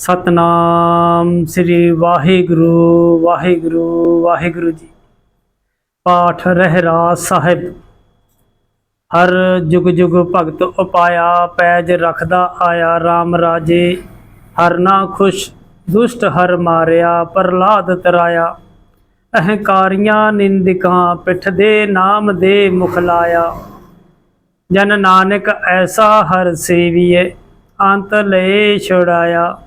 ਸਤਨਾਮ ਸ੍ਰੀ ਵਾਹਿਗੁਰੂ ਵਾਹਿਗੁਰੂ ਵਾਹਿਗੁਰੂ ਜੀ। ਪਾਠ ਰਹਿਰਾ ਸਾਹਿਬ। ਹਰ ਜੁਗ ਜੁਗ ਭਗਤ ਉਪਾਇਆ, ਪੈਜ ਰਖਦਾ ਆਇਆ RAM ਰਾਜੇ। ਹਰ ਨਾ ਖੁਸ਼, ਦੁਸ਼ਟ ਹਰ ਮਾਰਿਆ ਪ੍ਰਲਾਦ ਤਰਾਇਆ। ਅਹੰਕਾਰੀਆਂ ਨਿੰਦਕਾਂ, ਪਿੱਠ ਦੇ ਨਾਮ ਦੇ ਮੁਖ ਲਾਇਆ। ਜਨ ਨਾਨਕ ਐਸਾ ਹਰ ਸੇਵੀਏ, ਅੰਤ ਲਏ ਛੁਡਾਇਆ।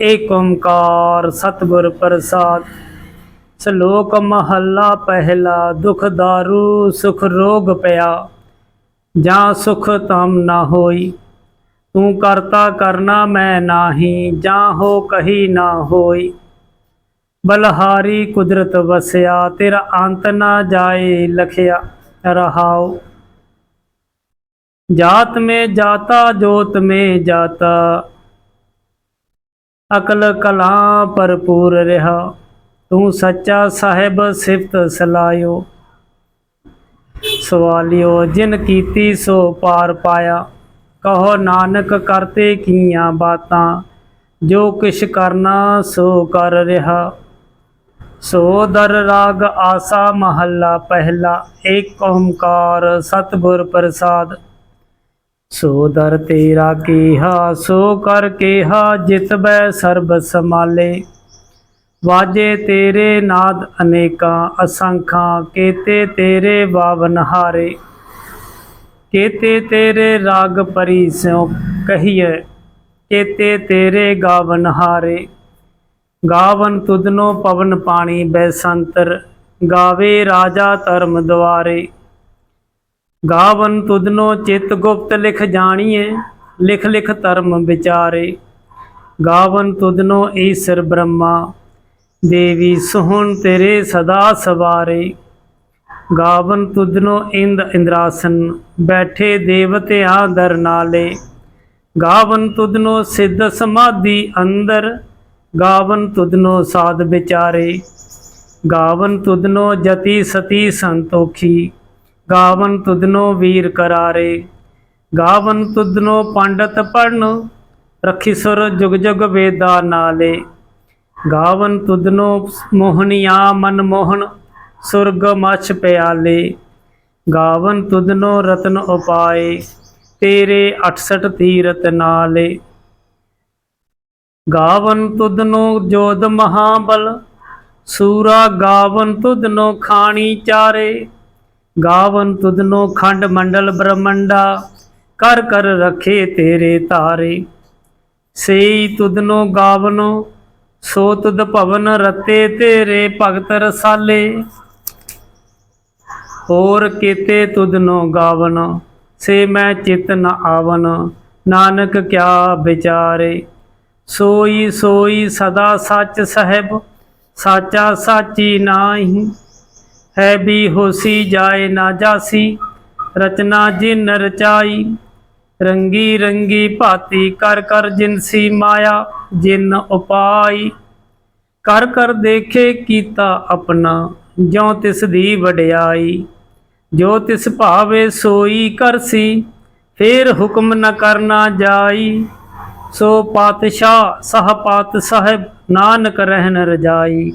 ਏਕ ਓੰਕਾਰ ਸਤਿਗੁਰ ਪ੍ਰਸਾਦ। ਸ਼ਲੋਕ ਮਹੱਲਾ ਪਹਿਲਾ, ਦੁਖ दारू ਸੁਖ ਰੋਗ ਪਿਆ, ਜਾਂ ਸੁਖ ਤਮ ਨਾ ਹੋਈ। ਤੂੰ ਕਰਤਾ ਕਰਨਾ ਮੈਂ ਨਾਹੀ, ਜਾਂ ਹੋ ਕਹੀ ਨਾ ਹੋਈ। ਬਲਹਾਰੀ ਕੁਦਰਤ ਵਸਿਆ, ਤੇਰਾ ਅੰਤ ਨਾ ਜਾਏ ਲਖਿਆ ਰਹਾਓ ਜਾਤ ਮੇ ਜਾਤਾ, ਜੋਤ ਮੇ ਜਾਤਾ ਅਕਲ ਕਲਾ ਭਰਪੂਰ ਰਹਾ। ਤੂੰ ਸੱਚਾ ਸਾਹਿਬ ਸਿਫਤ ਸਲਾਇਓ। ਸਵਾਲਿਓ, ਜਿਨ ਕੀਤੀ ਸੋ ਪਾਰ ਪਾਇਆ। ਕਹੋ ਨਾਨਕ ਕਰਤੇ ਕੀਆਂ ਬਾਤਾਂ, ਜੋ ਕਿਛ ਕਰਨਾ ਸੋ ਕਰ ਰਿਹਾ। ਸੋ ਦਰ ਰਾਗ ਆਸਾ ਮਹੱਲਾ ਪਹਿਲਾ, ਏਕ ਓੰਕਾਰ ਸਤਿਗੁਰ ਪ੍ਰਸਾਦ। ਸੋ ਦਰ ਤੇਰਾ ਕੀਹਾ, ਸੋ ਕਰ ਕੀਹਾ ਜਿਤ ਬੈ ਸਰਬ ਸਮਾਲੇ ਵਾਜੇ ਤੇਰੇ ਨਾਦ ਅਨੇਕਾਂ, ਅਸੰਖਾਂ, ਕੇਤੇ ਤੇਰੇ ਬਾਵਨ ਹਾਰੇ। ਕੇਤੇ ਤੇਰੇ ਰਾਗ ਪਰੀ ਸਿਉ ਕਹੀਏ ਕੇਤੇ ਤੇਰੇ ਗਾਵਨ ਹਾਰੇ। ਗਾਵਨ ਤੁਧਨੋ ਪਵਨ ਪਾਣੀ ਬੈਸੰਤਰ ਗਾਵੇ ਰਾਜਾ ਧਰਮ ਦੁਆਰੇ। ਗਾਵਨ ਤੁਧਨੋ ਚਿਤ ਗੁਪਤ ਲਿਖ ਜਾਣੀਏ ਲਿਖ ਲਿਖ ਧਰਮ ਵਿਚਾਰੇ। ਗਾਵਨ ਤੁਧਨੋ ਈਸ਼ਰ ਬ੍ਰਹਮਾ, ਦੇਵੀ ਸੁਹਣ ਤੇਰੇ ਸਦਾ ਸਵਾਰੇ। ਗਾਵਨ ਤੁਧਨੋ ਇੰਦ ਇੰਦਰਾਸਨ, ਬੈਠੇ ਦੇਵਤਿਆਂ ਦਰਨਾਲੇ ਗਾਵਨ ਤੁਧਨੋ ਸਿੱਧ ਸਮਾਧੀ ਅੰਦਰ, ਗਾਵਨ ਤੁਧਨੋ ਸਾਧ ਵਿਚਾਰੇ। ਗਾਵਨ ਤੁਧਨੋ ਜਤੀ ਸਤੀ ਸੰਤੋਖੀ। ਗਾਵਨ ਤੁਧਨੋ ਵੀਰ ਕਰਾਰੇ। ਗਾਵਨ ਤੁਧਨੋ ਪੰਡਤ ਪੜਨ ਰਖੀ ਸੁਰ ਜੁਗ ਜੁਗ ਵੇਦਾ ਨਾਲੇ। ਗਾਵਨ ਤੁਧਨੋ ਮੋਹਨਿਆ ਮਨ ਮੋਹਨ, ਸੁਰਗ ਮਛ ਪਿਆਲੇ। ਗਾਵਨ ਤੁਧਨੋ ਰਤਨ ਉਪਾਏ, ਤੇਰੇ 68 ਤੀਰਤ ਨਾਲੇ। ਗਾਵਨ ਤੁਧਨੋ ਜੋਧ ਮਹਾਬਲ, ਸੂਰਾ ਗਾਵਨ ਤੁਧਨੋ ਖਾਣੀ ਚਾਰੇ। ਗਾਵਨ ਤੁਧਨੋ ਖੰਡ ਮੰਡਲ ਬ੍ਰਹਮੰਡਾ, ਕਰ ਕਰ ਰਖੇ ਤੇਰੇ ਤਾਰੇ। ਸੇਈ ਤੁਧਨੋ ਗਾਵਨੋ, ਸੋ ਤੁਧ ਭਵਨ ਰਤੇ ਤੇਰੇ ਭਗਤ ਰਸਾਲੇ। ਹੋਰ ਕੀਤੇ ਤੁਧਨੋ ਗਾਵਨ, ਸੇ ਮੈਂ ਚਿਤ ਨ ਆਵਨ, ਨਾਨਕ ਕਿਆ ਵਿਚਾਰੇ। ਸੋਈ ਸੋਈ ਸਦਾ ਸੱਚ ਸਹਿਬ, ਸਾਚਾ ਸਾਚੀ ਨਾਹੀ। ਹੈ ਵੀ ਹੋਸੀ ਜਾਏ ਨਾ ਜਾਸੀ, ਰਚਨਾ ਜਿਨ ਰਚਾਈ, ਰੰਗੀ ਰੰਗੀ ਭਾਤੀ ਕਰ ਕਰ ਜਿਨਸੀ ਮਾਇਆ, ਜਿਨ ਉਪਾਈ। ਕਰ ਕਰ ਦੇਖੇ ਕੀਤਾ ਆਪਣਾ, ਜਿਉ ਤਿਸ ਦੀ ਵਡਿਆਈ। ਜੋ ਤਿਸ ਭਾਵੇ ਸੋਈ ਕਰਸੀ ਫੇਰ ਹੁਕਮ ਨ ਕਰਨਾ ਜਾਈ। ਸੋ ਪਾਤਸ਼ਾਹ ਸਹ ਪਾਤ ਸਾਹਿਬ, ਨਾਨਕ ਰਹਿਨ ਰਜਾਈ।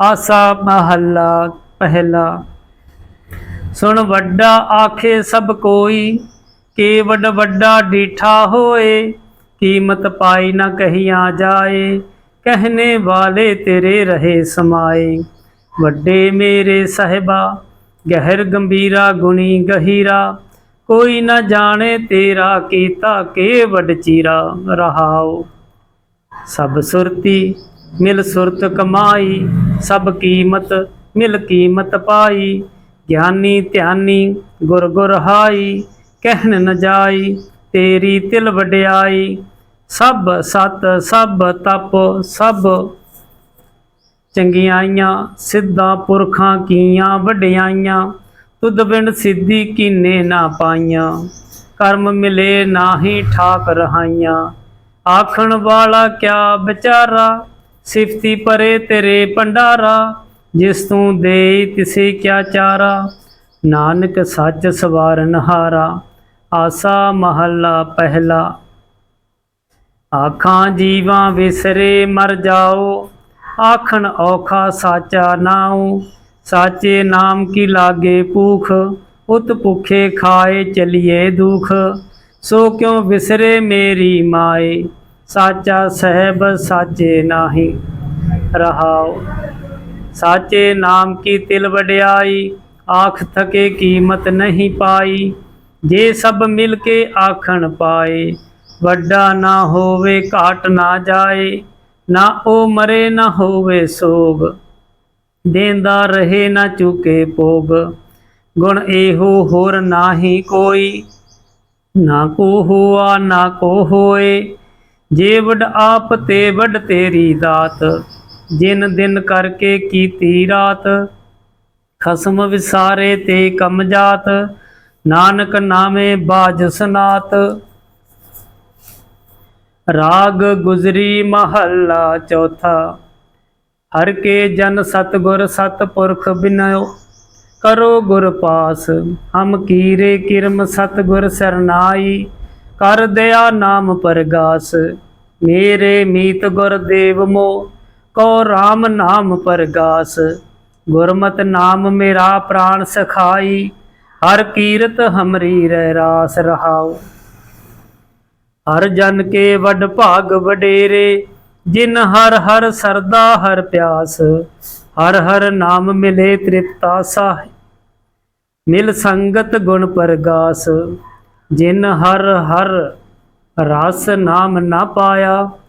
ਆਸਾ ਮਹੱਲਾ ਪਹਿਲਾ। ਸੁਣ ਵੱਡਾ ਆਖੇ ਸਭ ਕੋਈ ਕੇ ਵੱਡ ਵੱਡਾ ਡੀਠਾ ਹੋਏ, ਕੀਮਤ ਪਾਈ ਨਾ ਕਹੀਆਂ ਜਾਏ, ਕਹਿਨੇ ਵਾਲੇ ਤੇਰੇ ਰਹੇ ਸਮਾਏ। ਵੱਡੇ ਮੇਰੇ ਸਹਿਬਾ, ਗਹਿਰ ਗੰਭੀਰਾ ਗੁਣੀ ਗਹੀਰਾ, ਕੋਈ ਨਾ ਜਾਣੇ ਤੇਰਾ ਕੀਤਾ ਕੇ ਵੱਡ ਚੀਰਾ। ਰਹਾਓ। ਸਭ ਸੁਰਤੀ, ਮਿਲ ਸੁਰਤ ਕਮਾਈ, ਸਭ ਕੀਮਤ ਮਿਲ ਕੀਮਤ ਪਾਈ, ਗਿਆਨੀ ਧਿਆਨੀ ਗੁਰ ਗੁਰ ਹਾਈ ਕਹਿਨ ਨ ਜਾਈ, ਤੇਰੀ ਤਿਲ ਵਡਿਆਈ, ਸਭ ਸਤ ਸਭ ਤਪ ਸਭ। ਚੰਗਿਆਈਆਂ ਸਿੱਧਾ ਪੁਰਖਾਂ ਕੀਆਂ ਵਡਿਆਈਆਂ, ਤੁਧ ਬਿਨ ਸਿੱਧੀ ਕੀਨੇ ਨਾ ਪਾਈਆਂ। ਕਰਮ ਮਿਲੇ ਨਾਹੀ ਠਾਕ ਰਹਾਈਆਂ। ਆਖਣ ਵਾਲਾ ਕਿਆ ਵਿਚਾਰਾ, ਸਿਫਤੀ ਪਰੇ ਤੇਰੇ ਭੰਡਾਰਾ ਜਿਸ ਤੂੰ ਦੇ ਤਿਸੇ ਕਿਆ ਚਾਰਾ, ਨਾਨਕ ਸੱਚ ਸਵਾਰਨ ਹਾਰਾ ਆਸਾ ਮਹੱਲਾ ਪਹਿਲਾ। ਆਖਾਂ ਜੀਵਾਂ ਵਿਸਰੇ ਮਰ ਜਾਓ, ਆਖਣ ਔਖਾ ਸਾਚਾ ਨਾਉ, ਸਾਚੇ ਨਾਮ ਕੀ ਲਾਗੇ ਭੂਖ, ਉਤ ਭੁਖੇ ਖਾਏ ਚਲੀਏ ਦੁਖ। ਸੋ ਕਿਉ ਵਿਸਰੇ ਮੇਰੀ ਮਾਏ, ਸਾਚਾ ਸਹਿਬ ਸਾਚੇ ਨਾਹੀ ਰਹਾਓ ਸਾਚੇ ਨਾਮ ਕੀ ਤਿਲ ਵਡਿਆਈ? ਆਖ ਥਕੇ ਕੀਮਤ ਨਹੀਂ ਪਾਈ। ਜੇ ਸਭ ਮਿਲ ਕੇ ਆਖਣ ਪਾਏ, ਵੱਡਾ ਨਾ ਹੋਵੇ, ਘਾਟ ਨਾ ਜਾਏ। ਨਾ ਉਹ ਮਰੇ, ਨਾ ਹੋਵੇ ਸੋਗ। ਦੇਂਦਾ ਰਹੇ, ਨਾ ਚੁਕੇ ਪੋਗ ਗੁਣ ਇਹੋ ਹੋਰ ਨਾਹੀ ਕੋਈ। ਨਾ ਕੋ ਹੋਆ, ਨਾ ਕੋ ਹੋਏ। ਜੇ ਵਡ ਆਪ ਤੇ ਵਡ ਤੇਰੀ ਦਾਤ। ਜਿਨ ਦਿਨ ਕਰਕੇ ਕੀਤੀ ਰਾਤ, ਖਸਮ ਵਿਸਾਰੇ ਤੇ ਕਮ ਜਾਤ, ਨਾਨਕ ਨਾਮੇ ਬਾਜ ਸਨਾਤ। ਰਾਗ ਗੁਜਰੀ ਮਹੱਲਾ ਚੌਥਾ, ਹਰ ਕੇ ਜਨ ਸਤਗੁਰ ਸਤਪੁਰਖ ਬਿਨਇਓ ਕਰੋ ਗੁਰ ਪਾਸ, ਹਮ ਕੀਰੇ ਕਿਰਮ ਸਤਗੁਰ ਸਰਨਾਈ, ਕਰ ਦਇਆ ਨਾਮ ਪਰਗਾਸ, ਮੇਰੇ ਮੀਤ ਗੁਰ ਦੇਵ ਮੋ ਕੋ RAM ਨਾਮ ਪਰਗਾਸ। ਗੁਰਮਤ ਨਾਮ ਮੇਰਾ ਪ੍ਰਾਣ ਸਖਾਈ, ਹਰ ਕੀਰਤ ਹਮਰੀ ਰਹਿ ਰਾਸ ਰਹਾਉ। ਹਰ ਜਨ ਕੇ ਵੱਡ ਭਾਗ ਵਡੇਰੇ, ਜਿਨ ਹਰ ਹਰ ਸਰਦਾ ਹਰ ਪਿਆਸ। ਹਰ ਹਰ ਨਾਮ ਮਿਲੇ ਤ੍ਰਿਪਤਾ ਸਾਹ। ਮਿਲ ਸੰਗਤ ਗੁਣ ਪਰਗਾਸ। ਜਿਨ ਹਰ ਹਰ ਰਸ ਨਾਮ ਨਾ ਪਾਇਆ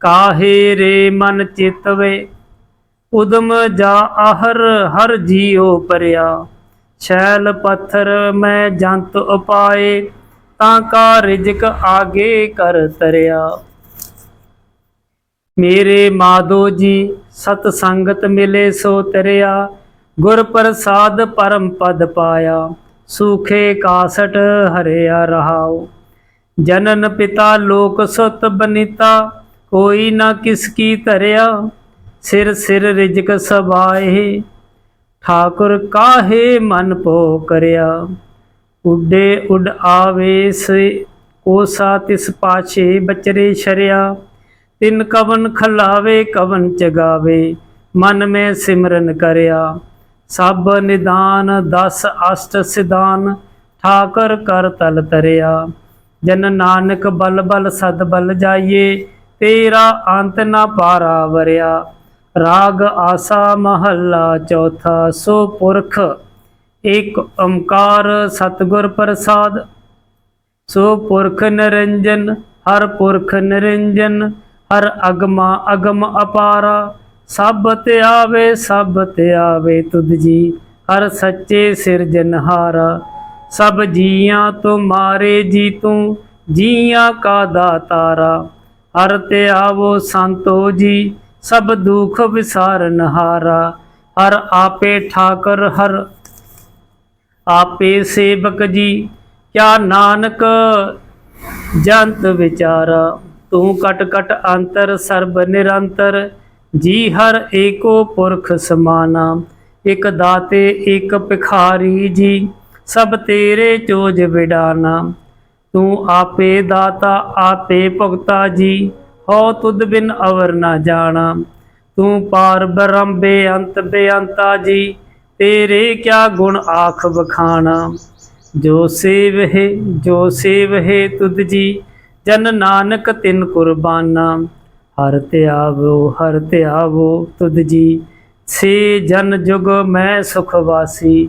ਕਾਹੇ ਰੇ ਮਨ ਚਿਤਵੇ? ਉਦਮ ਜਾ ਆਹਰ ਹਰ ਜੀਉ ਪਰਿਆ। ਛੈਲ ਪੱਥਰ ਮੈਂ ਜੰਤ ਉਪਾਏ, ਤਾਂ ਕਾ ਰਿਜਕ ਆਗੇ ਕਰ ਤਰਿਆ। ਮੇਰੇ ਮਾਧੋ ਜੀ, ਸਤ ਸੰਗਤ ਮਿਲੇ ਸੋ ਤਰਿਆ। ਗੁਰ ਪ੍ਰਸਾਦ ਪਰਮ ਪਦ ਪਾਇਆ, ਸੂਖੇ ਕਾਸਟ ਹਰਿਆ ਰਹਾਉ। ਜਨਨ ਪਿਤਾ ਲੋਕ ਸੁਤ ਬਨਿਤਾ ਕੋਈ ਨਾ ਕਿਸ ਕੀ ਧਰਿਆ, ਸਿਰ ਸਿਰ ਰਿਜਕ ਸਬਾਏ ਠਾਕੁਰ ਕਾਹੇ ਮਨ ਪੋ ਕਰਿਆ? ਉੱਡੇ ਉੱਡ ਆਵੇ ਸੇ, ਕੋਸਾ ਤਿਸ ਪਾਛੇ ਬਚਰੇ ਸ਼ਰਿਆ। ਤਿਨ ਕਵਨ ਖਲਾਵੇ, ਕਵਨ ਚਗਾਵੇ, ਮਨ ਮੈਂ ਸਿਮਰਨ ਕਰਿਆ। ਸਭ ਨਿਦਾਨ, ਦਸ ਅਸ਼ਟ ਸਿਦਾਨ ਠਾਕਰ ਕਰ ਤਲ ਤਰਿਆ। ਜਨ ਨਾਨਕ ਬਲ ਬਲ ਸਦ ਬਲ ਜਾਈਏ ਤੇਰਾ ਅੰਤ ਨਾ ਪਾਰਾ ਵਰਿਆ। ਰਾਗ ਆਸਾ ਮਹੱਲਾ ਚੌਥਾ ਸੋ ਪੁਰਖ। ਏਕ ਓੰਕਾਰ ਸਤਿਗੁਰ ਪ੍ਰਸਾਦ। ਸੋ ਪੁਰਖ ਨਿਰੰਜਨ, ਹਰ ਪੁਰਖ ਨਿਰੰਜਨ, ਹਰ ਅਗਮਾ ਅਗਮ ਅਪਾਰਾ। ਸਭ ਤੇ ਆਵੇ ਸਭ ਤੇ ਆਵੇ ਤੁਧ ਜੀ, ਹਰ ਸੱਚੇ ਸਿਰਜਨਹਾਰਾ ਸਭ ਜੀਆਂ ਤੁਮਾਰੇ ਜੀ ਤੂੰ, ਜੀਆਂ ਕਾ ਦਾਤਾਰਾ। ਹਰ ਤੇ ਆਵੋ ਸੰਤੋ ਜੀ, ਸਭ ਦੁਖ ਵਿਸਾਰਨ ਹਾਰਾ। ਹਰ ਆਪੇ ਠਾਕਰ ਹਰ, ਆਪੇ ਸੇਵਕ ਜੀ, ਕਿਆ ਨਾਨਕ ਜੰਤ ਵਿਚਾਰਾ। ਤੂੰ ਕਟ ਕਟ ਅੰਤਰ, ਸਰਬ ਨਿਰੰਤਰ, ਜੀ ਹਰ ਏਕੋ ਪੁਰਖ ਸਮਾਨਾ। ਇਕ ਦਾਤੇ, ਇਕ ਭਿਖਾਰੀ ਜੀ, ਸਭ ਤੇਰੇ ਚੋਜ ਵਿਡਾਨਾ। ਤੂੰ ਆਪੇ ਦਾਤਾ, ਆਪੇ ਭੁਗਤਾ ਜੀ, ਹੋ ਤੁਧ ਬਿਨ ਅਵਰ ਨਾ ਜਾਣਾ। ਤੂੰ ਪਾਰ ਬ੍ਰਹਮ ਬੇਅੰਤ ਬੇਅੰਤਾ ਜੀ, ਤੇਰੇ ਕਿਆ ਗੁਣ ਆਖ ਬਖਾਣਾ ਜੋ ਸੇਵਹਿ ਜੋ ਸੇਵਹਿ ਤੁਧ ਜੀ, ਜਨ ਨਾਨਕ ਤਿਨ ਕੁਰਬਾਨਾ। ਹਰ ਧਿਆਵੋ ਹਰ ਧਿਆਵੋ ਤੁਧ ਜੀ, ਸੇ ਜਨ ਜੁਗ ਮੈਂ ਸੁਖ ਵਾਸੀ।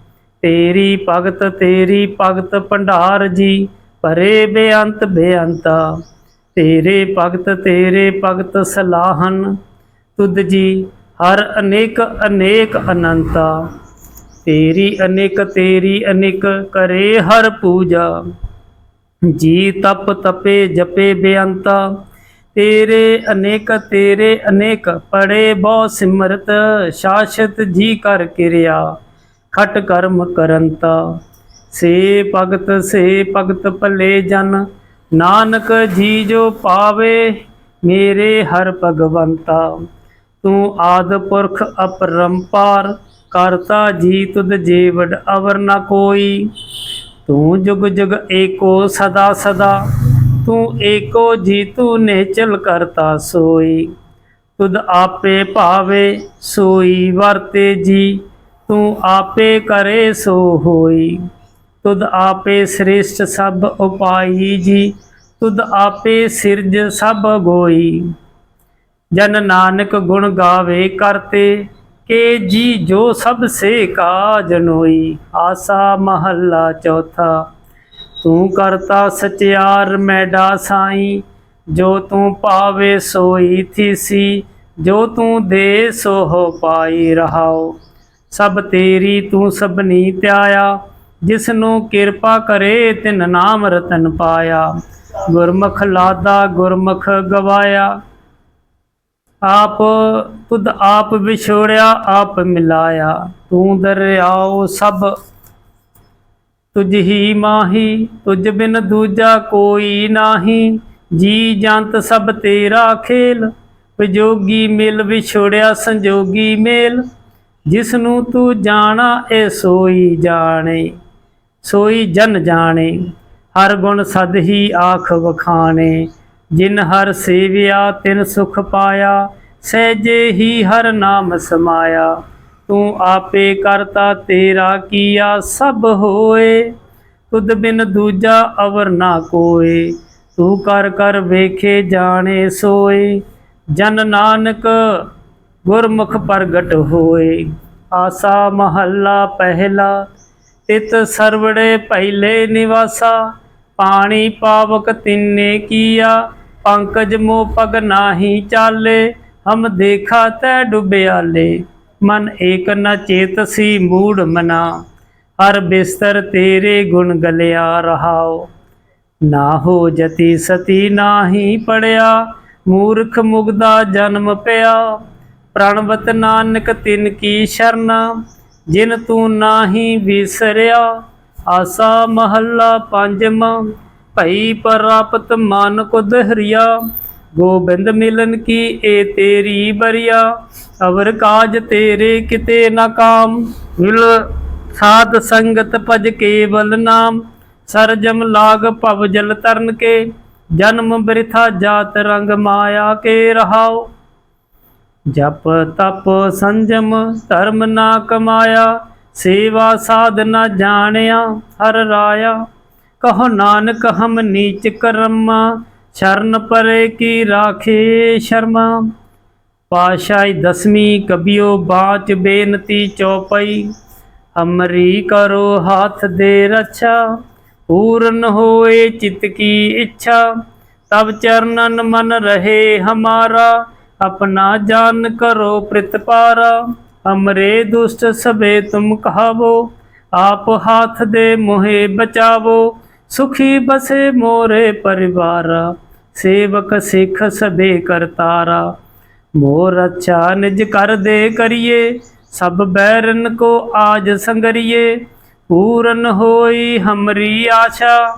ਤੇਰੀ ਭਗਤ ਤੇਰੀ ਭਗਤ ਭੰਡਾਰ ਜੀ, ਭਰੇ ਬੇਅੰਤ ਬੇਅੰਤਾ। ਤੇਰੇ ਭਗਤ ਤੇਰੇ ਭਗਤ ਸਲਾਹਨ, ਤੁਧ ਜੀ, ਹਰ ਅਨੇਕ ਅਨੇਕ ਅਨੰਤਾ। ਤੇਰੀ ਅਨੇਕ ਤੇਰੀ ਅਨੇਕ ਕਰੇ ਹਰ ਪੂਜਾ। ਜੀ ਤਪ ਤਪੇ, ਜਪੇ ਬੇਅੰਤਾ। ਤੇਰੇ ਅਨੇਕ ਤੇਰੇ ਅਨੇਕ, ਪੜੇ ਬਹੁ ਸਿਮਰਤ, ਸ਼ਾਸ਼ਤ ਜੀ ਕਰ ਕਿਰਿਆ। ਖਟ ਕਰਮ ਕਰੰਤਾ। ਸੇ ਭਗਤ ਸੇ ਭਗਤ ਭਲੇ ਜਨ, ਨਾਨਕ ਜੀ ਜੋ ਪਾਵੇ, ਮੇਰੇ ਹਰ ਭਗਵੰਤਾ। ਤੂੰ ਆਦ ਪੁਰਖ ਅਪਰੰਪਾਰ, ਕਰਤਾ ਜੀ ਤੁਧ ਜੀਵੜ ਅਵਰ ਨ ਕੋਈ। ਤੂੰ ਜੁਗ ਜੁਗ ਏਕੋ ਸਦਾ ਸਦਾ, ਤੂੰ ਏਕੋ ਜੀ ਤੂੰ ਨੇਚਲ ਕਰਤਾ ਸੋਈ। ਤੁਧ ਆਪੇ ਭਾਵੇ, ਸੋਈ ਵਰਤੇ ਜੀ। ਤੂੰ ਆਪੇ ਕਰੇ ਸੋ ਹੋਈ। ਤੁਧ ਆਪੇ ਸ਼੍ਰਿਸ਼ਟ ਸਭ ਉਪਾਈ ਜੀ। ਤੁਧ ਆਪੇ ਸਿਰਜ ਸਭ ਗੋਈ। ਜਨ ਨਾਨਕ ਗੁਣ ਗਾਵੇ ਕਰਤੇ। ਕੇ ਜੀ ਜੋ ਸਭ ਸੇ ਕਾਜ ਨੋਈ। ਆਸਾ ਮਹੱਲਾ ਚੌਥਾ। ਤੂੰ ਕਰਤਾ ਸਚਿਆਰ ਮੈਡਾ ਸਾਈ। ਜੋ ਤੂੰ ਪਾਵੇ ਸੋਈ ਥੀਸੀ। ਜੋ ਤੂੰ ਦੇ ਸੋ ਹੋ ਪਾਈ ਰਹਾਓ ਸਭ ਤੇਰੀ ਤੂੰ ਸਭਨੀ ਧਿਆਇਆ ਜਿਸ ਨੂੰ ਕਿਰਪਾ ਕਰੇ ਤਿਨ ਨਾਮ ਰਤਨ ਪਾਇਆ। ਗੁਰਮੁਖ ਲਾਦਾ, ਗੁਰਮੁਖ ਗਵਾਇਆ। ਆਪ ਤੁਧ ਆਪ ਵਿਛੋੜਿਆ, ਆਪ ਮਿਲਾਇਆ। ਤੂੰ ਦਰਿਆਓ ਸਭ ਤੁਝ ਹੀ ਮਾਹੀ, ਤੁਝ ਬਿਨ ਦੂਜਾ ਕੋਈ ਨਾਹੀ। ਜੀ ਜੰਤ ਸਭ ਤੇਰਾ ਖੇਲ, ਵਿਜੋਗੀ ਮਿਲ ਵਿਛੋੜਿਆ ਸੰਜੋਗੀ ਮੇਲ। ਜਿਸ ਨੂੰ ਤੂੰ ਜਾਣਾ ਏ ਸੋਈ ਜਾਣੇ, ਸੋਈ ਜਨ ਜਾਣੇ, ਹਰ ਗੁਣ ਸਦ ਹੀ ਆਖ ਵਖਾਣੇ। ਜਿਨ ਹਰ ਸੇਵਿਆ, ਤਿਨ ਸੁਖ ਪਾਇਆ ਸਹਿਜੇ ਹੀ ਹਰ ਨਾਮ ਸਮਾਇਆ। ਤੂੰ ਆਪੇ ਕਰਤਾ ਤੇਰਾ ਕੀਆ, ਸਭ ਹੋਏ। ਤੁਧ ਬਿਨ ਦੂਜਾ ਅਵਰ ਨਾ ਕੋਏ। ਤੂੰ ਕਰ ਕਰ ਵੇਖੇ ਜਾਣੇ ਸੋਏ। ਜਨ ਨਾਨਕ ਗੁਰਮੁਖ ਪ੍ਰਗਟ ਹੋਏ। ਆਸਾ ਮਹੱਲਾ ਪਹਿਲਾ, ਤਿਤ ਸਰਵੜੇ ਪਹਿਲੇ ਨਿਵਾਸਾ। ਪਾਣੀ ਪਾਵਕ ਤਿੰਨੇ ਕੀਆ, ਪੰਕਜ ਮੋ ਪਗ ਨਾਹੀ ਚਾਲੇ। ਹਮ ਦੇਖਾ ਤੈ ਡੁਬਿਆਲੇ, ਮਨ ਏਕ ਨ ਚੇਤਸੀ ਮੂੜ ਮਨਾ। ਹਰ ਬਿਸਤਰ ਤੇਰੇ ਗੁਣ ਗਲਿਆ ਰਹਾਓ ਨਾ ਹੋ ਜਤੀ ਸਤੀ ਨਾਹੀ ਪੜਿਆ, ਮੂਰਖ ਮੁਗਦਾ ਜਨਮ ਪਿਆ। ਪ੍ਰਣਵਤ ਨਾਨਕ ਤਿਨ ਕੀ ਸ਼ਰਨ, ਜਿਨ ਤੂੰ ਨਾਹੀ ਵਿਸਰਿਆ, ਆਸਾ ਮਹੱਲਾ ਪੰਜਵਾਂ ਭਈ ਪ੍ਰਾਪਤ ਮਨ ਕੁਦ ਹਰੀਆ ਗੋਬਿੰਦ ਮਿਲਨ ਕੀ ਏ ਤੇਰੀ ਬਰੀਆ, ਅਵਰ ਕਾਜ ਤੇਰੇ ਕਿਤੇ ਨਾ ਕਾਮ, ਮਿਲ ਸਾਧ ਸੰਗਤ ਭਜ ਕੇਵਲ ਨਾਮ, ਸਰਜਮ ਲਾਗ ਭਵ ਜਲ ਤਰਨ ਕੇ, ਜਨਮ ਬ੍ਰਿਥਾ ਜਾਤ ਰੰਗ ਮਾਇਆ ਕੇ ਰਹਾਓ ਜਪ ਤਪ ਸੰਜਮ, ਧਰਮ ਨਾ ਕਮਾਇਆ, ਸੇਵਾ ਸਾਧ ਨਾ ਜਾਣਿਆ, ਹਰ ਰਾਇਆ। ਕਹੋ ਨਾਨਕ, ਹਮ ਨੀਚ ਕਰਮਾ, ਸ਼ਰਨ ਪਰੇ ਕੀ ਰਾਖੇ ਸ਼ਰਮਾ। ਪਾਸ਼ਾਈ ਦਸਵੀਂ ਕਬਿਓ ਬਾਚ ਬੇਨਤੀ ਚੌਪਈ, ਅਮਰੀ ਕਰੋ ਹੱਥ ਦੇ ਰਛਾ, ਪੂਰਨ ਹੋਏ ਚਿਤ ਕੀ ਇੱਛਾ। ਤਬ ਚਰਨਨ ਮਨ ਰਹੇ ਹਮਾਰਾ ਆਪਣਾ ਜਾਨ ਕਰੋ ਪ੍ਰਿਤਪਾਰਾ, ਅਮਰੇ ਦੁਸ਼ਟ ਸਭੇ ਤੁਮ ਕਹਾਵੋ, ਆਪ ਹਾਥ ਦੇ ਮੋਹੇ ਬਚਾਵੋ, ਸੁਖੀ ਬਸੇ ਮੋਰੇ ਪਰਿਵਾਰ, ਸੇਵਕ ਸਿੱਖ ਸਭੇ ਕਰਤਾਰਾ ਮੋਰ ਅੱਛਾ ਨਿਜ ਕਰ ਦੇ ਕਰੀਏ, ਸਭ ਬੈਰਨ ਕੋ ਆਜ ਸੰਗਰੀਏ, ਪੂਰਨ ਹੋਈ ਹਮਰੀ ਆਸ਼ਾ,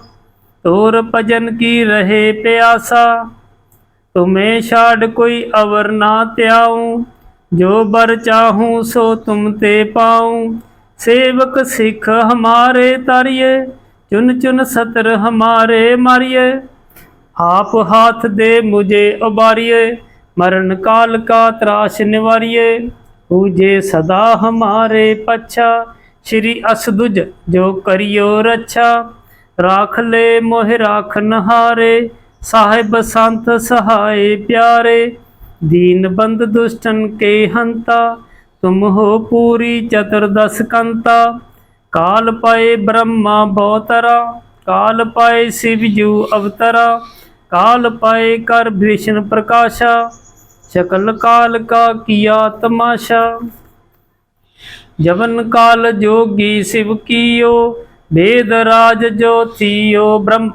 ਤੋਰ ਭਜਨ ਕੀ ਰਹੇ ਪਿਆਸਾ। ਤੁਮੇ ਛਾੜ ਕੋਈ ਅਵਰ ਨਾ ਤਿਆਉ ਜੋ ਬਰ ਚਾਹੂ, ਸੋ ਤੁਮ ਤੇ ਪਾਉ। ਸੇਵਕ ਸਿੱਖ ਹਮਾਰੇ ਤਰਿਏ, ਚੁਨ ਚੁਨ ਸਤਰ ਹਮਾਰੇ ਮਾਰਿਏ। ਆਪ ਹਾਥ ਦੇ ਮੁਝੇ ਉਬਾਰਿਏ, ਮਰਨ ਕਾਲ ਕਾ ਤਰਾਸ਼ ਨਿਵਾਰਿਏ। ਪੂਜੇ ਸਦਾ ਹਮਾਰੇ ਪਛਾ, ਸ਼੍ਰੀ ਅਸਦੁਜ ਜੋ ਕਰਿਓ ਰੱਛਾ। ਰਾਖ ਲੈ ਮੋਹਿ ਰਾਖਨਹਾਰੇ ਸਾਹਿਬ ਸੰਤ ਸਹਾਏ ਪਿਆਰੇ, ਦੀਨ ਬੰਦ ਦੁਸ਼ਟਨ ਕੇ ਹੰਤਾ, ਤੁਮ ਹੋ ਪੂਰੀ ਚਤਰ ਦਸ ਕੰਤਾ। ਕਾਲ ਪਏ ਬ੍ਰਹਮਾ ਬਉਤਰਾ ਕਾਲ ਪਏ ਸਿਵ ਜੂ ਅਵਤਰਾ, ਕਾਲ ਪਏ ਕਰ ਭੀਸ਼ਨ ਪ੍ਰਕਾਸ਼ਾ, ਸ਼ਕਲ ਕਾਲ ਕਾ ਕੀਆ ਤਮਾਸ਼ਾ। ਜਵਨ ਕਾਲ ਜੋਗੀ ਸਿਵ ਕੀਓ, ਵੇਦ ਰਾਜ ਜੋਤੀਓ ਬ੍ਰਹਮ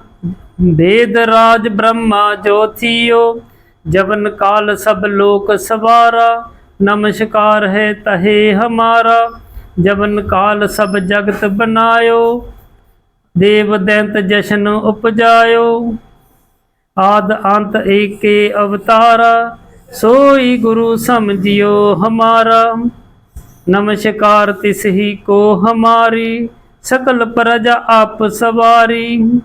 ਵੇਦ ਰਾਜ ਬ੍ਰਹਮਾ ਜੋਤੀਓ, ਜਵਨ ਕਾਲ ਸਭ ਲੋਕ ਸਵਾਰਾ, ਨਮਸਕਾਰ ਹੈ ਤਹੇ ਹਮਾਰਾ, ਜਵਨ ਕਾਲ ਸਭ ਜਗਤ ਬਨਾਇਓ, ਦੇਵ ਦੈਂਤ ਜਸ਼ਨ ਉਪਜਾਇਓ। ਆਦ ਅੰਤ ਏਕੇ ਅਵਤਾਰਾ, ਸੋਈ ਗੁਰੂ ਸਮਝਿਓ ਹਮਾਰਾ। ਨਮਸਕਾਰ ਤਿਸ ਹੀ ਕੋ ਹਮਾਰੀ, ਸਕਲ ਪ੍ਰਜਾ ਆਪ ਸਵਾਰੀ।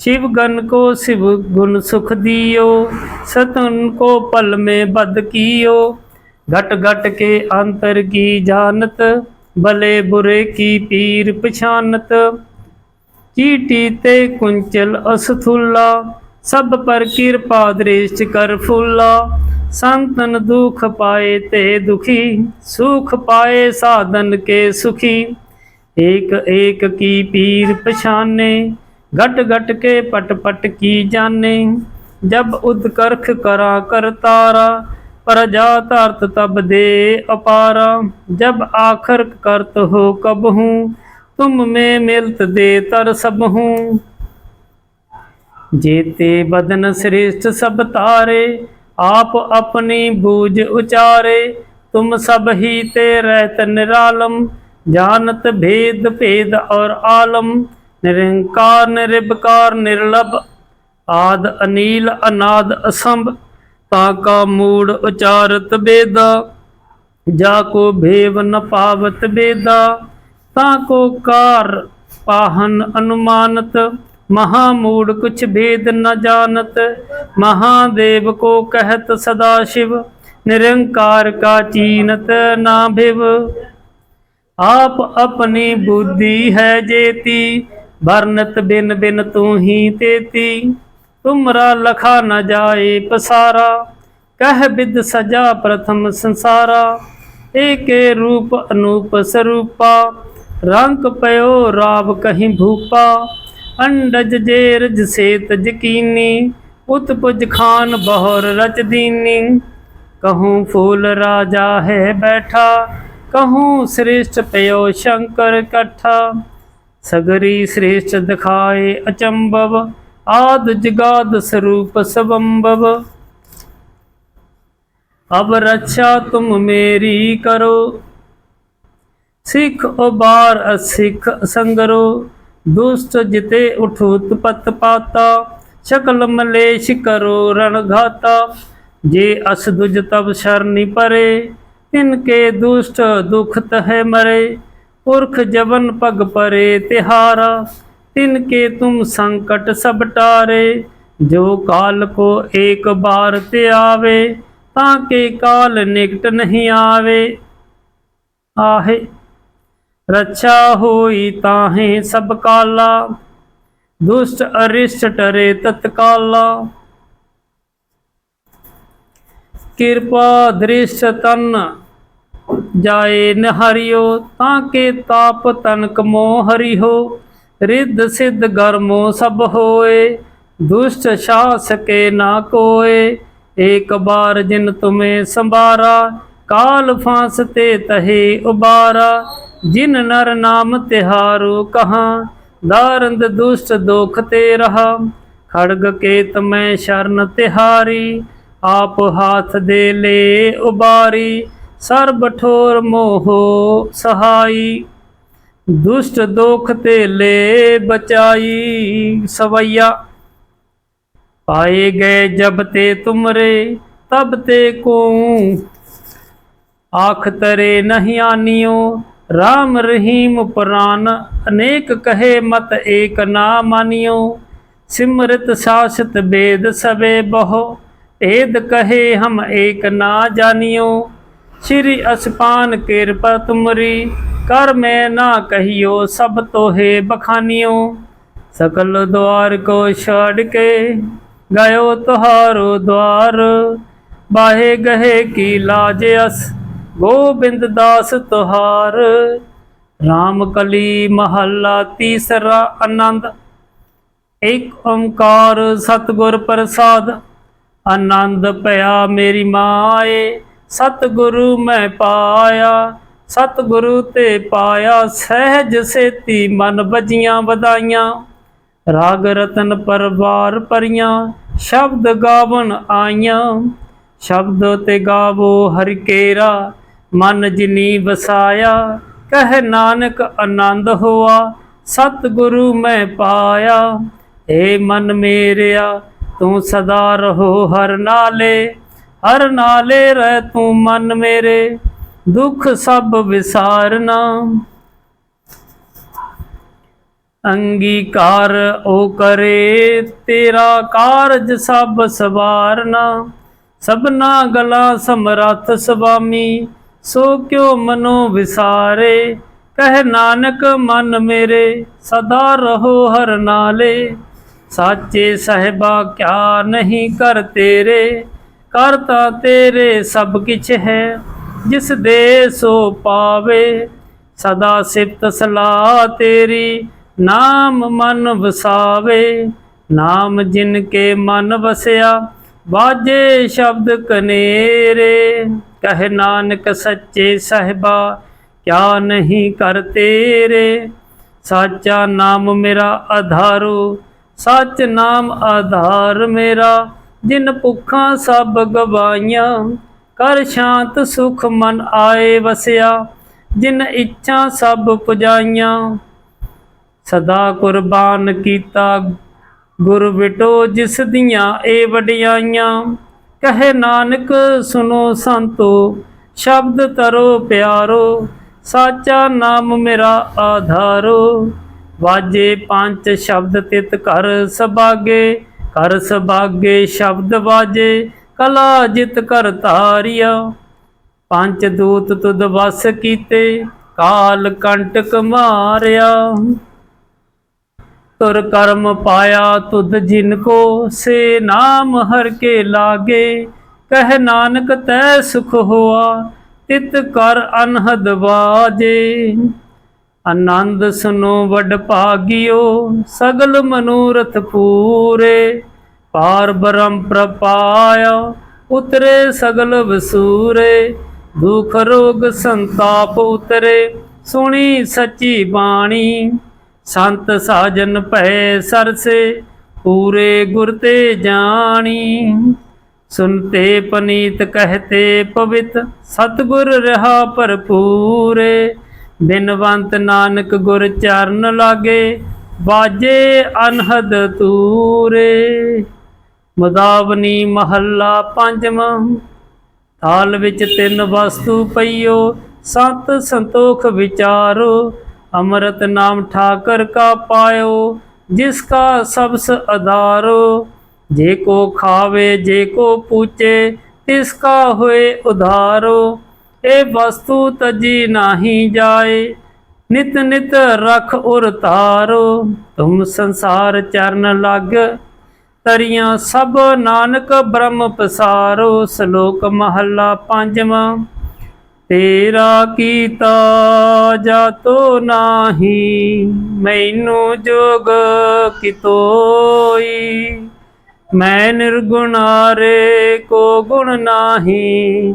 शिव गण को शिव गुण सुख दियो सतन को पल में बद कियो। घट घट के अंतर की जानत, भले बुरे की पीर पछानत। चीटी ते कुंचल असथुल्ला, सब पर कृपा दृष्ट कर फुल्ला। संतन दुख पाए ते दुखी, सुख पाए साधन के सुखी। एक एक की पीर पछाने घट घट के पट पट की जाने जब उदकर्ख करा कर तारा प्रजा तरत तब दे अपारा जब आखर करत हो कब हूँ तुम में मिलत दे तर सब हूँ जेते बदन श्रेष्ठ सब तारे आप अपनी बूझ उचारे तुम सब ही ते रहत निरालम जानत भेद भेद और आलम ਨਿਰੰਕਾਰ ਨਿਰਭਕਾਰ ਨਿਰਲਭ, ਆਦ, ਅਨੀਲ, ਅਨਾਦ, ਅਸੰਭ, ਤਾ ਕਾ ਮੂੜ ਉਚਾਰਤ ਬੇਦਾ, ਜਾ ਕੋ ਭੇਵ ਨ ਪਾਵਤ ਬੇਦਾ, ਤਾ ਕੋ ਕਾਰ ਪਾਹਨ ਅਨੁਮਾਨਤ, ਮਹਾ ਮੂੜ ਕੁਛ ਭੇਦ ਨ ਜਾਣਤ ਮਹਾਦੇਵ ਕੋ ਕਹਿਤ ਸਦਾ ਸ਼ਿਵ, ਨਿਰੰਕਾਰ ਕਾ ਚੀਨਤ ਨਾ ਭਿਵ। ਆਪ ਆਪਣੀ ਬੁੱਧੀ ਹੈ ਜੇਤੀ ਬਰਨਤ ਬਿਨ ਬਿਨ ਤੂੰ ਹੀ ਤੇਤੀ। ਤੁਮਰਾ ਲਖਾ ਨ ਜਾਏ ਪਸਾਰਾ। ਕਹਿ ਬਿਦ ਸਜਾ ਪ੍ਰਥਮ ਸੰਸਾਰਾ। ਏਕੇ ਰੂਪ ਅਨੂਪ ਸਰੂਪਾ। ਰੰਗ ਪਇਓ ਰਾਵ ਕਹੀਂ ਭੂਪਾ। ਅੰਡਜ ਜੇਰਜ ਸੇਤ ਜਕੀਨੀ ਉਤਪੁਜ ਖਾਨ ਬਹੁਰ ਰਚਦੀਨੀ ਕਹੂੰ ਫੂਲ ਰਾਜਾ ਹੈ ਬੈਠਾ। ਕਹੂੰ ਸ੍ਰਿਸ਼ਟ ਪਇਓ ਸ਼ੰਕਰ ਕਠਾ ਸਗਰੀ ਸ੍ਰੇਸ਼ਟ ਦਿਖਾਏ ਅਚੰਭਵ, ਆਦ ਜਗਾਦ ਸਰੂਪ ਸਵੰਭਵ। ਅਬ ਰੱਛਾ ਤੁਮ ਮੇਰੀ ਕਰੋ, ਸਿੱਖ ਉਬਾਰ ਅਸਿੱਖ ਸੰਗਰੋ, ਦੁਸ਼ਟ ਜਿਤੇ ਉਠੂਤ ਪਤ ਪਾਤਾ, ਸ਼ਕਲ ਮਲੇਸ਼ ਕਰੋ ਰਣ ਘਾਤਾ। ਜੇ ਅਸ ਦੁਜ ਤਬ ਸ਼ਰਨਿ ਪਰੇ ਤਿਨ ਕੇ ਦੁਸ਼ਟ ਦੁਖਤ ਹੈ ਮਰੇ ਪੁਰਖ ਜਵਨ ਪਗ ਪਰੇ ਤਿਹਾਰਾ, ਤਿਨ ਕੇ ਤੁਮ ਸੰਕਟ ਸਭ ਟਾਰੇ, ਜੋ ਕਾਲ ਕੋ ਏਕ ਬਾਰ ਤੇ ਆਵੇ ਤਾਂ ਕੇ ਕਾਲ ਨਿਕਟ ਨਹੀਂ ਆਵੇ। ਆਹੇ, ਰੱਛਾ ਹੋਈ ਤਾਹੇ ਸਭ ਕਾਲਾ, ਦੁਸ਼ਟ ਅਰਿਸ਼ਟ ਟਰੇ ਤਤਕਾਲਾ। ਕਿਰਪਾ ਦ੍ਰਿਸ਼ ਤਨ ਜਾਏ ਨਹਰਿਓ, ਤਾਂ ਕੇ ਤਾਪ ਤਨਕ ਮੋ ਹਰਿਓ ਰਿੱਧ ਸਿੱਧ ਗਰਮੋ ਸਭ ਹੋਏ, ਦੁਸ਼ਟ ਸ਼ਾ ਸਕੇ ਨਾ ਕੋਏ। ਏਕ ਬਾਰ ਜਿਨ ਤੁਮੇ ਸੰਭਾਰਾ, ਕਾਲ ਫਾਂਸ ਤੇ ਤਹੇ ਉਬਾਰਾ। ਜਿਨ ਨਰ ਨਾਮ ਤਿਹਾਰੋ ਕਹਾ ਦਾਰੰਦ ਦੁਸ਼ਟ ਦੋਖ ਤੇ ਰਹਾ। ਖੜਗ ਕੇਤ ਮੈਂ ਸ਼ਰਨ ਤਿਹਾਰੀ, ਆਪ ਹਾਥ ਦੇ ਲੇ ਉਬਾਰੀ। ਸਰਬ ਠੋਰ ਮੋਹ ਸਹਾਈ, ਦੁਸ਼ਟ ਦੁਖ ਤੇ ਲੈ ਬਚਾਈ, ਸਵਈਆ। ਪਾਏ ਗਏ ਜਬ ਤੇ ਤੁਮਰੇ, ਤਬ ਤੇ ਕੋ ਆਖ ਤਰੇ ਨਹੀਂ ਆਨਿਓ, ਰਾਮ ਰਹੀਮ ਪ੍ਰਾਨ, ਅਨੇਕ ਕਹੇ ਮਤ ਏਕ ਨਾ ਮਾਨਿਓ। ਸਿਮਰਤ ਸਾਸਤ ਬੇਦ ਸਵੇ ਬਹੁ, ਏਦ ਕਹੇ ਹਮ ਏਕ ਨਾ ਜਾਨਿਓ। ਸ਼੍ਰੀ ਅਸਪਾਨ ਕਿਰਪਾ ਤੁਮਰੀ, ਕਰ ਮੈਂ ਨਾ ਕਹੀਓ ਸਭ ਤੋਹੇ ਬਖਾਨਿਓ। ਸਕਲ ਦਵਾਰ ਕੋ ਛੱਡ ਕੇ ਗਇਓ ਤੁਹਾਰੋ ਦਵਾਰ ਬਾਹੇ ਗਹੇ ਕੀ ਲਾਜ ਅਸ, ਗੋਬਿੰਦ ਦਾਸ ਤੁਹਾਰ। RAM ਕਲੀ ਮਹੱਲਾ ਤੀਸਰਾ ਆਨੰਦ। ਇਕ ਓੰਕਾਰ ਸਤਗੁਰ ਪ੍ਰਸਾਦ। ਆਨੰਦ ਪਿਆ ਮੇਰੀ ਮਾਏ। ਸਤਿਗੁਰੂ ਮੈਂ ਪਾਇਆ, ਸਤਿਗੁਰੂ ਤੇ ਪਾਇਆ ਸਹਿਜ ਸੇਤੀ, ਮਨ ਬਜੀਆਂ ਵਧਾਈਆਂ। ਰਾਗ ਰਤਨ ਪਰਵਾਰ ਪਰੀਆਂ, ਸ਼ਬਦ ਗਾਵਨ ਆਈਆਂ। ਸ਼ਬਦ ਤੇ ਗਾਵੋ ਹਰਿ ਕੇਰਾ, ਮਨ ਜਿਨੀ ਵਸਾਇਆ, ਕਹਿ ਨਾਨਕ ਆਨੰਦ ਹੋਆ, ਸਤਿਗੁਰੂ ਮੈਂ ਪਾਇਆ। ਏ ਮਨ ਮੇਰਿਆ, ਤੂੰ ਸਦਾ ਰਹੋ ਹਰ ਨਾਲੇ। ਹਰ ਨਾਲੇ ਰਹਿ ਤੂੰ ਮਨ ਮੇਰੇ, ਦੁੱਖ ਸਭ ਵਿਸਾਰਨਾ। ਅੰਗੀਕਾਰ ਉਹ ਕਰੇ, ਤੇਰਾ ਕਾਰਜ ਸਭ ਸਵਾਰਨਾ। ਸਭਨਾ ਗਲਾ ਸਮਰੱਥ ਸੁਆਮੀ, ਸੋ ਕਿਉ ਮਨੋ ਵਿਸਾਰੇ? ਕਹਿ ਨਾਨਕ ਮਨ ਮੇਰੇ, ਸਦਾ ਰਹੋ ਹਰ ਨਾਲੇ। ਸਾਚੇ ਸਹਿਬਾ, ਕਿਆ ਨਹੀਂ ਕਰ ਤੇਰੇ? ਕਰਤਾ ਤੇਰੇ ਸਭ ਕਿਛ ਹੈ, ਜਿਸ ਦੇ ਸੋ ਪਾਵੇ, ਸਦਾ ਸਿਫਤ ਸਲਾਹ ਤੇਰੀ, ਨਾਮ ਮਨ ਵਸਾਵੇ। ਨਾਮ ਜਿਨ ਕੇ ਮਨ ਵਸਿਆ ਬਾਜੇ ਸ਼ਬਦ ਕਨੇਰੇ। ਕਹਿ ਨਾਨਕ ਸੱਚੇ ਸਹਿਬਾ, ਕਿਆ ਨਹੀਂ ਕਰ ਤੇਰੇ। ਸਾਚਾ ਨਾਮ ਮੇਰਾ ਆਧਾਰੂ, ਸੱਚ ਨਾਮ ਆਧਾਰ ਮੇਰਾ। ਜਿਨ ਭੁੱਖਾਂ ਸਭ ਗਵਾਈਆਂ, ਕਰ ਸ਼ਾਂਤ ਸੁਖ ਮਨ ਆਏ ਵਸਿਆ, ਜਿਨ ਇੱਛਾ ਸਭ ਪੁਜਾਈਆਂ। ਸਦਾ ਕੁਰਬਾਨ ਕੀਤਾ ਗੁਰ ਵਿਟੋ ਜਿਸ ਦੀਆਂ ਏ ਵਡਿਆਈਆਂ। ਕਹੇ ਨਾਨਕ ਸੁਨੋ ਸੰਤੋ, ਸ਼ਬਦ ਤਰੋ ਪਿਆਰੋ, ਸਾਚਾ ਨਾਮ ਮੇਰਾ ਆਧਾਰੋ। ਵਾਜੇ ਪੰਜ ਸ਼ਬਦ ਤਿਤ ਕਰ ਸਬਾਗੇ ਕਰ ਸਬਾਗੇ ਸ਼ਬਦ ਵਾਜੇ, ਕਲਾ ਜਿਤ ਕਰ ਧਾਰਿਆ। ਪੰਜ ਦੂਤ ਤੁਧ ਵਸ ਕੀਤੇ, ਕਾਲ ਕੰਟਕ ਮਾਰਿਆ। ਤੁਰ ਕਰਮ ਪਾਇਆ ਤੁਧ ਜਿਨ ਕੋ, ਸੇ ਨਾਮ ਹਰ ਕੇ ਲਾਗੇ। ਕਹਿ ਨਾਨਕ ਤੈ ਸੁਖ ਹੋਆ, ਤਿਤ ਕਰ ਅਨਹਦ ਵਾਜੇ। ਆਨੰਦ ਸੁਨੋ ਵਡ ਭਾਗਿਓ, ਸਗਲ ਮਨੋਰਥ ਪੂਰੇ। ਪਾਰ ਬ੍ਰਹਮ ਪ੍ਰਪਾਇਆ, ਉਤਰੇ ਸਗਲ ਵਸੂਰੇ। ਦੁਖ ਰੋਗ ਸੰਤਾਪ ਉਤਰੇ, ਸੁਣੀ ਸੱਚੀ ਬਾਣੀ। ਸੰਤ ਸਾਜਨ ਭੈ ਸਰਸੇ, ਪੂਰੇ ਗੁਰ ਤੇ ਜਾਣੀ। ਸੁਨਤੇ ਪਨੀਤ ਕਹਤੇ ਪਵਿੱਤ, ਸਤਗੁਰ ਰਹਾ ਭਰਪੂਰੇ। ਬਿਨਵੰਤ ਨਾਨਕ ਗੁਰ ਚਰਨ ਲਾਗੇ ਬਾਜੇ ਅਨਹਦ ਤੂਰੇ ਮਦਾਵਨੀ ਮਹੱਲਾ ਪੰਜਵਾਂ, ਥਾਲ ਵਿੱਚ ਤਿੰਨ ਵਸਤੂ ਪਈਓ, ਸਤ ਸੰਤੋਖ ਵਿਚਾਰੋ। ਅੰਮ੍ਰਿਤ ਨਾਮ ਠਾਕਰ ਕਾ ਪਾਇਓ, ਜਿਸ ਕਾ ਸਬਸ ਆਧਾਰੋ ਜੇ ਕੋ ਖਾਵੇ, ਜੇ ਕੋ ਪੂਚੇ ਤਿਸ ਕਾ ਹੋਏ ਉਧਾਰੋ। ਇਹ ਵਸਤੂ ਤਜੀ ਨਾਹੀ ਜਾਏ। ਨਿਤ ਨਿਤ ਰਖ ਉਰ ਤਾਰੋ ਤੁਮ ਸੰਸਾਰ ਚਰਨ ਲੱਗ। ਤਰੀਆਂ ਸਭ ਨਾਨਕ ਬ੍ਰਹਮ ਪਸਾਰੋ। ਸ਼ਲੋਕ ਮਹੱਲਾ ਪੰਜਵਾਂ। ਤੇਰਾ ਕੀਤਾ ਜਾਤੋ ਨਾਹੀ, ਮੈਨੂੰ ਜੋਗ ਕਿਤੋਈ ਮੈਂ ਨਿਰਗੁਣਾਰੇ ਕੋ ਗੁਣ ਨਾਹੀ।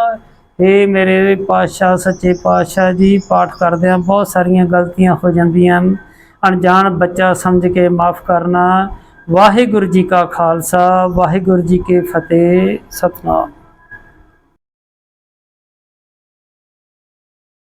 ਇਹ ਮੇਰੇ ਪਾਤਸ਼ਾਹ, ਸੱਚੇ ਪਾਤਸ਼ਾਹ ਜੀ ਪਾਠ ਕਰਦਿਆਂ ਬਹੁਤ ਸਾਰੀਆਂ ਗਲਤੀਆਂ ਹੋ ਜਾਂਦੀਆਂ ਹਨ। ਅਣਜਾਣ ਬੱਚਾ ਸਮਝ ਕੇ ਮਾਫ ਕਰਨਾ। ਵਾਹਿਗੁਰੂ ਜੀ ਕਾ ਖਾਲਸਾ, ਵਾਹਿਗੁਰੂ ਜੀ ਕੀ ਫਤਿਹ। ਸਤਨਾਮ।